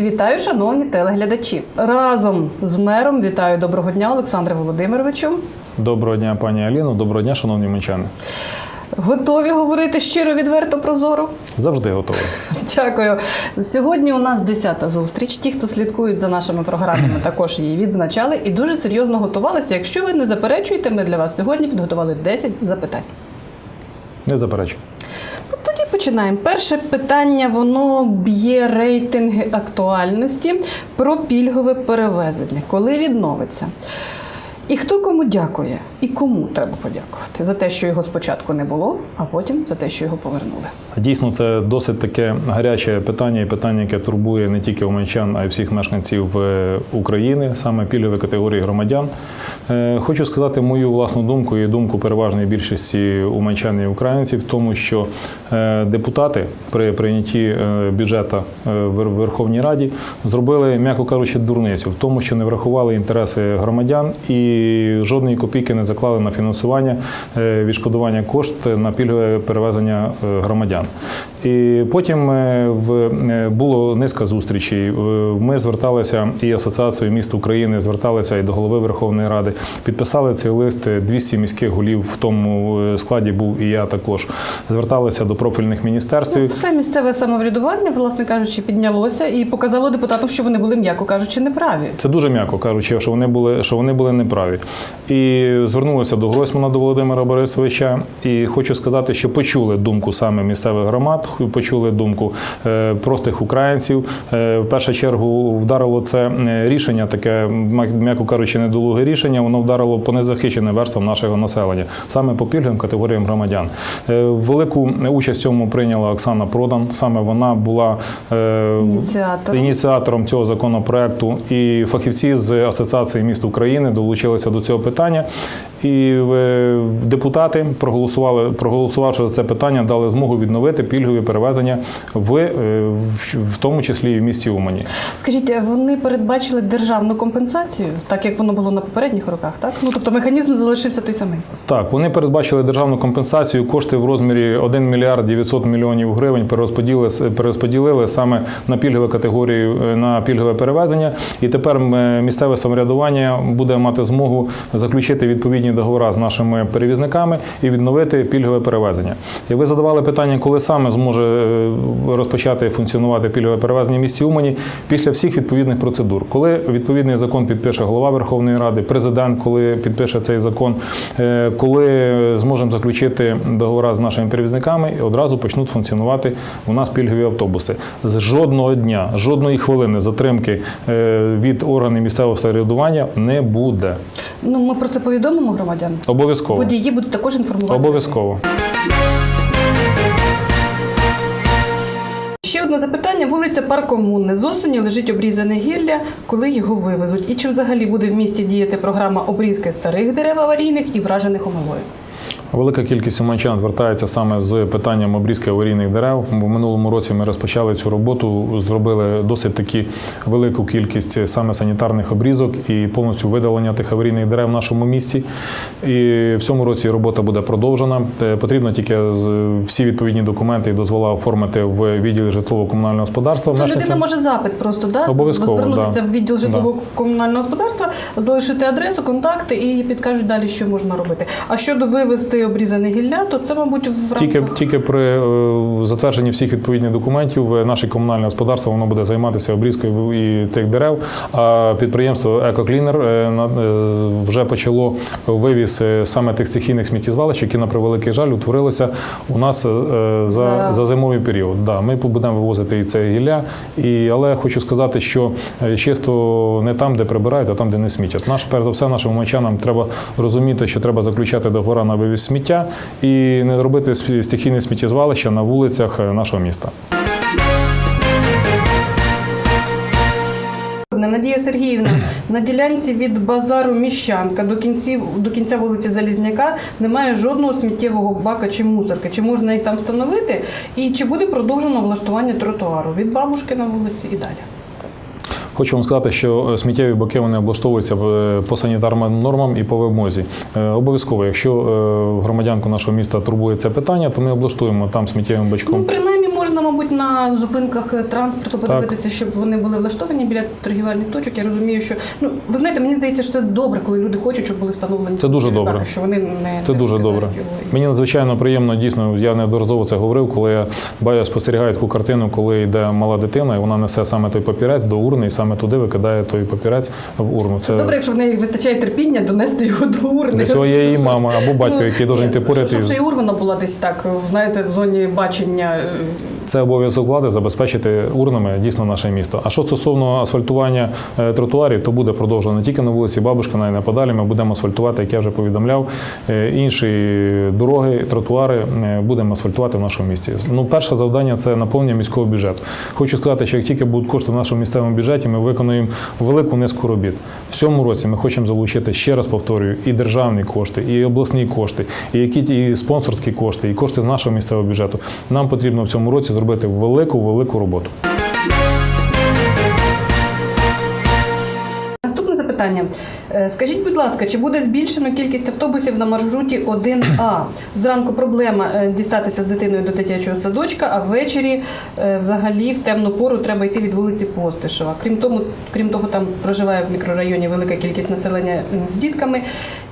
Вітаю, шановні телеглядачі. Разом з мером вітаю доброго дня, Олександре Володимировичу. Доброго дня, пані Аліно. Доброго дня, шановні мечани. Готові говорити щиро, відверто, прозоро? Завжди готовий. Дякую. Сьогодні у нас 10-та зустріч. Ті, хто слідкують за нашими програмами, також її відзначали і дуже серйозно готувалися. Якщо ви не заперечуєте, ми для вас сьогодні підготували 10 запитань. Не заперечую. Починаємо. Перше питання воно б'є рейтинги актуальності про пільгове перевезення. Коли відновиться? І хто кому дякує, і кому треба подякувати за те, що його спочатку не було, а потім за те, що його повернули. Дійсно, це досить таке гаряче питання, і питання, яке турбує не тільки уманчан, а й всіх мешканців е, України, саме пільгові категорії громадян. Е, Хочу сказати мою власну думку і думку переважної більшості уманчан і українців в тому, що е, депутати при прийнятті бюджету в Верховній Раді зробили, м'яко кажучи, дурницю в тому, що не врахували інтереси громадян і жодної копійки не заклали на фінансування е, відшкодування кошт на пільгове перевезення е, громадян. І потім е, було низка зустрічей. Ми зверталися і Асоціацією міст України, зверталися і до голови Верховної Ради. Підписали цей лист 200 міських голів. В тому складі був і я також. Зверталися до профільних міністерств. Все місцеве самоврядування, власне кажучи, піднялося і показало депутатам, що вони були, м'яко кажучи, неправі. Це дуже м'яко кажучи, що вони були, що вони були неправі. І звернулися до Гройсмана до Володимира Борисовича. І хочу сказати, що почули думку саме місцевих громад, почули думку е, простих українців. Е, В першу чергу вдарило це е, рішення, таке, м'яко кажучи, недолуге рішення. Воно вдарило по незахищеним верствам нашого населення, саме по пільговим категоріям громадян. Велику участь в цьому прийняла Оксана Продан. Саме вона була Ініціатором. ініціатором цього законопроекту, і фахівці з Асоціації міст України долучилися до цього питання. І е, депутати проголосували, проголосувавши за це питання, дали змогу відновити пільгові перевезення в, е, в, тому числі і в місті Умані. Скажіть, вони передбачили державну компенсацію, так як воно було на попередніх роках, так? Ну тобто механізм залишився той самий. Так, вони передбачили державну компенсацію. Кошти в розмірі 1 мільярд 900 мільйонів гривень перерозподілили, перерозподілили саме на пільгові категорії е, на пільгове перевезення. І тепер місцеве самоврядування буде мати змогу заключити відповідні договори з нашими перевізниками і відновити пільгове перевезення. І ви задавали питання, коли саме зможе е, розпочати функціонувати пільгове перевезення в місті Умані після всіх відповідних процедур. Коли відповідний закон підпише голова Верховної Ради, президент, коли підпише цей закон, е, коли зможемо заключити договори з нашими перевізниками, і одразу почнуть функціонувати у нас пільгові автобуси. З жодного дня, жодної хвилини затримки е, від органів місцевого самоврядування не буде. Ну ми про це повідомимо громадян. Обов'язково. Водії будуть також інформувати. Обов'язково. Ще одне запитання: вулиця Паркомунне. З осені лежить обрізане гілля, коли його вивезуть. І чи взагалі буде в місті діяти програма обрізки старих дерев аварійних і вражених омилою? Велика кількість уманчан звертається саме з питанням обрізки аварійних дерев. В минулому році ми розпочали цю роботу, зробили досить таки велику кількість саме санітарних обрізок і повністю видалення тих аварійних дерев в нашому місті. І в цьому році робота буде продовжена. Е, Потрібно тільки всі відповідні документи і дозвола оформити в відділі житлово-комунального господарства. Ну, людина може запит просто да, Обов'язково, звернутися да. в відділ житлово-комунального господарства, залишити адресу, контакти і підкажуть далі, що можна робити. А щодо вивезти обрізане гілля, то це, мабуть, в Тільки, рамках тільки при е, затвердженні всіх відповідних документів е, наше комунальне господарство воно буде займатися обрізкою і тих дерев. А підприємство Екоклінер е, вже почало вивіз саме тих стихійних сміттєзвалищ, які на превеликий жаль утворилися у нас за, За- за зимовий період. Да, ми будемо вивозити і це гілля. І, але хочу сказати, що чисто не там, де прибирають, а там, де не смітять. Наш, перш за все, нашим умачанам треба розуміти, що треба заключати договори на вивіз сміття і не робити стихійне сміттєзвалище на вулицях е, нашого міста. Надія Сергіївна, на ділянці від базару Міщанка до кінців до кінця вулиці Залізняка немає жодного сміттєвого бака чи мусорки. Чи можна їх там встановити? І чи буде продовжено влаштування тротуару від бабушки на вулиці і далі? Хочу вам сказати, що е, сміттєві баки вони облаштовуються в- по санітарним нормам і по вимозі. Е, Обов'язково, якщо е, громадянку нашого міста турбує це питання, то ми облаштуємо там сміттєвим Ну, бачком. Можна мабуть, на зупинках е, транспорту подивитися, щоб вони були влаштовані біля торгівельних точок. Я розумію, що ну ви знаєте, мені здається, що це добре, коли люди хочуть, щоб були встановлені. Це дуже добре. бари, Що вони не Це не дуже добре. його. Мені надзвичайно приємно, дійсно, я неодноразово це говорив, коли я спостерігаю таку картину, коли йде мала дитина, і вона несе саме той папірець до урни, і саме туди викидає той папірець в урну. Це добре, якщо в неї вистачає терпіння донести його до урни. Для цього є її мама або батько, Ну, який ні, йти поряд. Щоб і- і урна була десь так, знаєте, в зоні бачення. Це обов'язок влади забезпечити урнами дійсно наше місто. А що стосовно асфальтування е, тротуарів, то буде продовжено не тільки на вулиці Бабушкина, і не подалі. Ми будемо асфальтувати, як я вже повідомляв, е, інші дороги, тротуари е, будемо асфальтувати в нашому місті. Ну, перше завдання це наповнення міського бюджету. Хочу сказати, що як тільки будуть кошти в нашому місцевому бюджеті, ми виконуємо велику низку робіт. В цьому році ми хочемо залучити ще раз повторюю і державні кошти, і обласні кошти, і які і спонсорські кошти, і кошти з нашого місцевого бюджету. Нам потрібно в цьому році зробити велику велику роботу. Наступне запитання. Е, Скажіть, будь ласка, чи буде збільшено кількість автобусів на маршруті 1А? Зранку проблема е, дістатися з дитиною до дитячого садочка, а ввечері е, взагалі в темну пору треба йти від вулиці Постишева. Крім тому, крім того, там проживає в мікрорайоні велика кількість населення з дітками,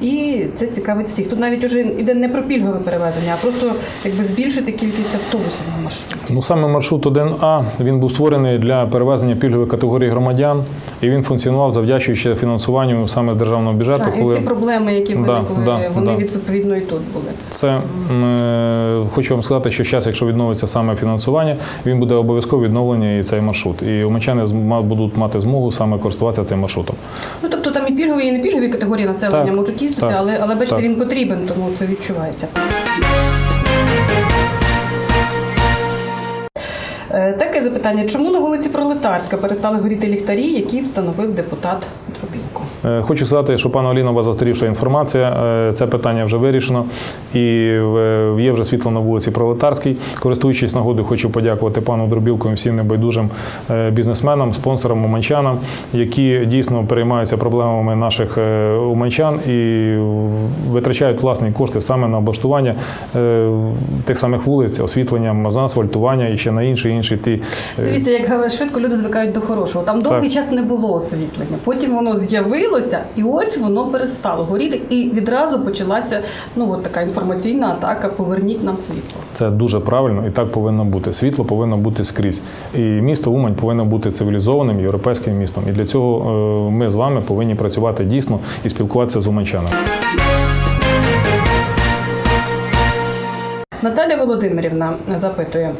і це цікавить всіх. Тут навіть уже йде не про пільгове перевезення, а просто якби збільшити кількість автобусів на маршруті. Ну саме маршрут 1А він був створений для перевезення пільгової категорії громадян, і він функціонував завдячуючи фінансуванню саме з державного бюджету. Так, і ці проблеми, які Да, виникли, да, вони да. відповідно і тут були. Це е, хочу вам сказати, що зараз, якщо відновиться саме фінансування, він буде обов'язково відновлення і цей маршрут. І умичани будуть мати змогу саме користуватися цим маршрутом. Ну тобто там і пільгові, і не пільгові категорії населення Так, можуть їздити, так, але, але бачите, так. він потрібен, тому це відчувається. Е, Таке запитання: чому на вулиці Пролетарська перестали горіти ліхтарі, які встановив депутат Хочу сказати, що пане Оліно, у застарівша інформація. Е, Це питання вже вирішено і е, є вже світло на вулиці Пролетарській. Користуючись нагодою, хочу подякувати пану Дробілку і всім небайдужим е, бізнесменам, спонсорам уманчанам, які дійсно переймаються проблемами наших е, уманчан і витрачають власні кошти саме на облаштування е, тих самих вулиць, освітленням, асфальтування і ще на інші інші ті. е, Дивіться, як швидко люди звикають до хорошого. Там довгий час не було освітлення. Потім воно з'явилося, і ось воно перестало горіти. І відразу почалася ну от така інформаційна атака. Поверніть нам світло. Це дуже правильно і так повинно бути. Світло повинно бути скрізь. І місто Умань повинно бути цивілізованим європейським містом. І для цього е, ми з вами повинні працювати дійсно і спілкуватися з уманчанами. Наталя Володимирівна запитує: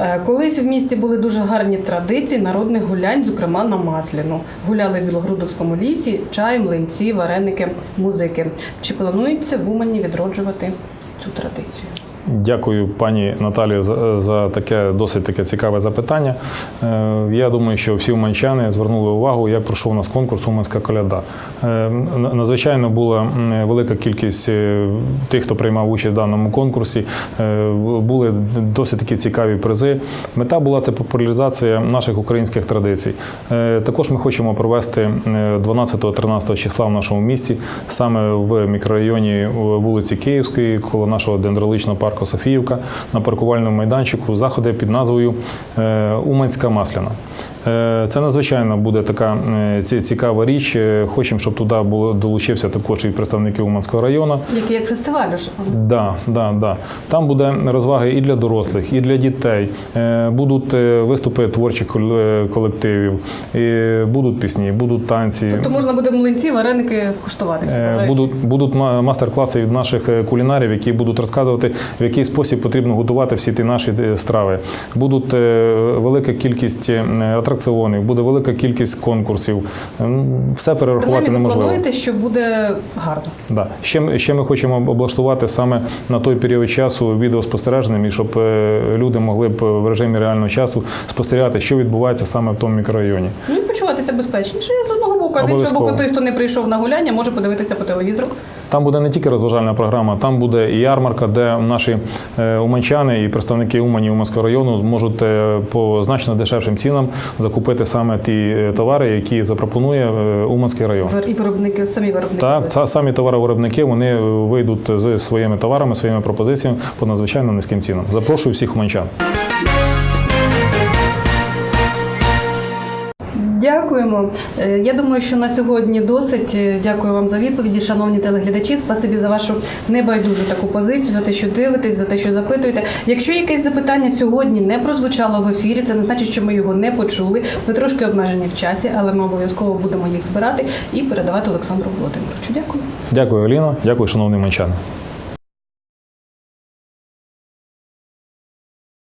«Е, колись в місті були дуже гарні традиції народних гулянь, зокрема на Масляну. Гуляли в Білогрудовському лісі, чай, млинці, вареники, музики. Чи планується в Умані відроджувати цю традицію? Дякую, пані Наталію, за, за таке досить таке цікаве запитання. Е, Я думаю, що всі уманчани звернули увагу, як пройшов у нас конкурс Уманська коляда. Е, Надзвичайно була велика кількість е, тих, хто приймав участь в даному конкурсі. Е, Були досить такі цікаві призи. Мета була це популяризація наших українських традицій. Е, Також ми хочемо провести е, 12-13 числа в нашому місті, саме в мікрорайоні е, вулиці Київської, коло нашого дендроличного парку Софіївка, на паркувальному майданчику заходи під назвою е, Уманська Масляна. Е, Це надзвичайно буде така е, цікава річ. Е, Хочемо, щоб туди було долучився також і представники Уманського району. Який як фестиваль ж. Да, да, да. Там буде розваги і для дорослих, і для дітей. Будуть виступи творчих колективів, і будуть пісні, будуть танці. То можна буде млинці, вареники скуштувати. Будуть, будуть ма- мастер-класи від наших кулінарів, які будуть розказувати, в який спосіб потрібно готувати всі ті наші страви. Будуть велика кількість е, атракціонів, буде велика кількість конкурсів. М, Все перерахувати Принаймні, ви неможливо. плануєте, що буде гарно. Да. Ще, ми- ще ми хочемо облаштувати саме на той період часу відеоспостереженням, і щоб е, люди могли б в режимі реального часу спостерігати, що відбувається саме в тому мікрорайоні. Ну і почуватися безпечніше з одного боку, а з іншого боку, той, хто не прийшов на гуляння, може подивитися по телевізору. Там буде не тільки розважальна програма, там буде і ярмарка, де наші е, уманчани і представники Умані Уманського району зможуть е, по значно дешевшим цінам закупити саме ті е, товари, які запропонує Уманський район. І виробники, самі виробники. Так, та самі товаровиробники вони вийдуть з своїми товарами, своїми пропозиціями по надзвичайно низьким цінам. Запрошую всіх уманчан. Дякуємо. Е, Я думаю, що на сьогодні досить. Е, Дякую вам за відповіді, шановні телеглядачі. Спасибі за вашу небайдужу таку позицію, за те, що дивитесь, за те, що запитуєте. Якщо якесь запитання сьогодні не прозвучало в ефірі, це не значить, що ми його не почули. Ми трошки обмежені в часі, але ми обов'язково будемо їх збирати і передавати Олександру Володимировичу. Дякую. Дякую, Аліна. Дякую, шановні мечани.